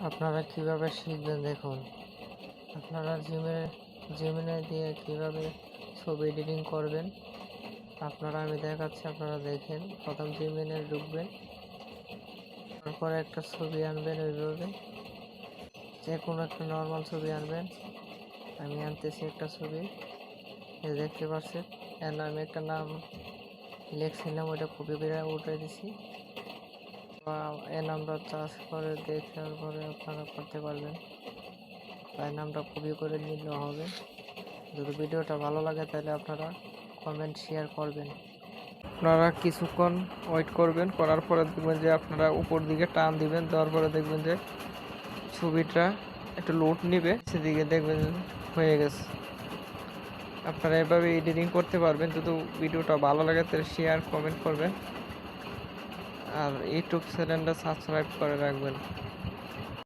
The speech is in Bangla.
আপনারা কীভাবে শিখবেন দেখুন। আপনারা জিমে জিমিনে দিয়ে কীভাবে ছবি এডিটিং করবেন, আপনারা আমি দেখাচ্ছি, আপনারা দেখেন। প্রথম জিমিনে ঢুকবেন, তারপরে একটা ছবি আনবেন ওইভাবে। যে কোনো একটা নর্মাল ছবি আনবেন। আমি আনতেছি একটা ছবি। দেখতে পাচ্ছেন, এর নামে একটা নাম লিখছিলাম, ওইটা কপি করে উঠে দিছি। এই নামটা চাষ করে দেখার পরে আপনারা করতে পারবেন। তাই নামটা কপি করে নিলে হবে। যদি ভিডিওটা ভালো লাগে তাহলে আপনারা কমেন্ট শেয়ার করবেন। আপনারা কিছুক্ষণ ওয়েট করবেন, করার পরে দেখবেন যে আপনারা উপর দিকে টান দিবেন, দেওয়ার পরে দেখবেন যে ছবিটা একটু লোড নেবে, সেদিকে দেখবেন হয়ে গেছে। আপনারা এভাবে এডিটিং করতে পারবেন। যদি ভিডিওটা ভালো লাগে তাহলে শেয়ার কমেন্ট করবেন। আর ইউটিউব চ্যানেলটা সাবস্ক্রাইব করে রাখবেন।